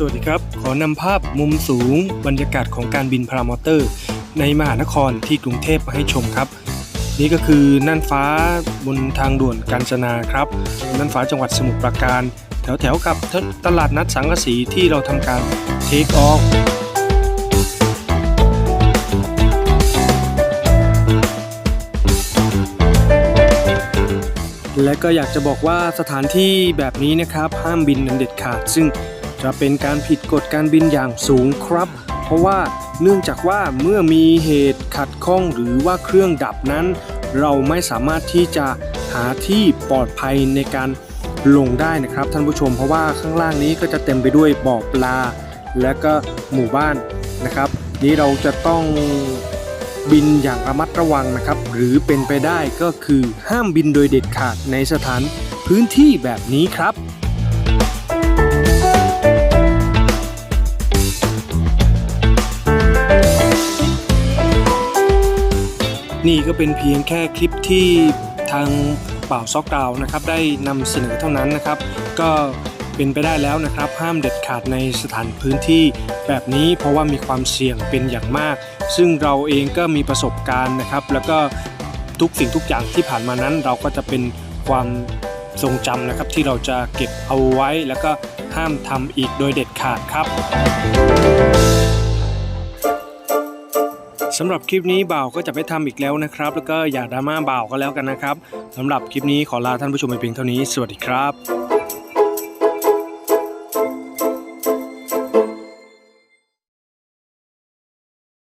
สวัสดีครับ ขอนำภาพมุมสูง บรรยากาศของการบินพารามอเตอร์ ในมหานครที่กรุงเทพมาให้ชมครับ นี่ก็คือน่านฟ้าบนทางด่วนกาญจนาครับน่านฟ้าจังหวัดสมุทรปราการ แถวแถวๆกับตลาดนัดสังกะสีที่เราทำการเทคออฟและก็อยากจะบอกว่าสถานที่แบบนี้นะครับ ห้ามบินกันเด็ดขาด ซึ่ง จะเป็นการผิดกฎการบินอย่างสูงครับ เพราะว่าเนื่องจากว่าเมื่อมีเหตุขัดข้องหรือว่าเครื่องดับนั้น เราไม่สามารถที่จะหาที่ปลอดภัยในการลงได้นะครับท่านผู้ชมเพราะว่าข้างล่างนี้ก็จะเต็มไปด้วยบ่อปลา และก็หมู่บ้านนะครับ นี้เราจะต้องบินอย่างระมัดระวังนะครับ หรือเป็นไปได้ก็คือห้ามบินโดยเด็ดขาดในสถานพื้นที่แบบนี้ครับ นี่ก็เป็นเพียงแค่คลิปที่ทางเป่าซอกดาวน์นะครับ ได้นำเสนอเท่านั้นนะครับ ก็เป็นไปได้แล้วนะครับ ห้ามเด็ดขาดในสถานพื้นที่แบบนี้เพราะว่ามีความเสี่ยงเป็นอย่างมาก ซึ่งเราเองก็มีประสบการณ์นะครับ แล้วก็ทุกสิ่งทุกอย่างที่ผ่านมานั้น เราก็จะเป็นความทรงจำนะครับที่เราจะเก็บเอาไว้แล้วก็ห้ามทำอีกโดยเด็ดขาดครับ สำหรับคลิปนี้บ่าวก็จะไม่ทำอีกแล้วนะครับ แล้วก็อย่าดราม่าบ่าวก็แล้วกันนะครับสำหรับคลิปนี้ขอลาท่านผู้ชมไปเพียงเท่านี้ สวัสดีครับ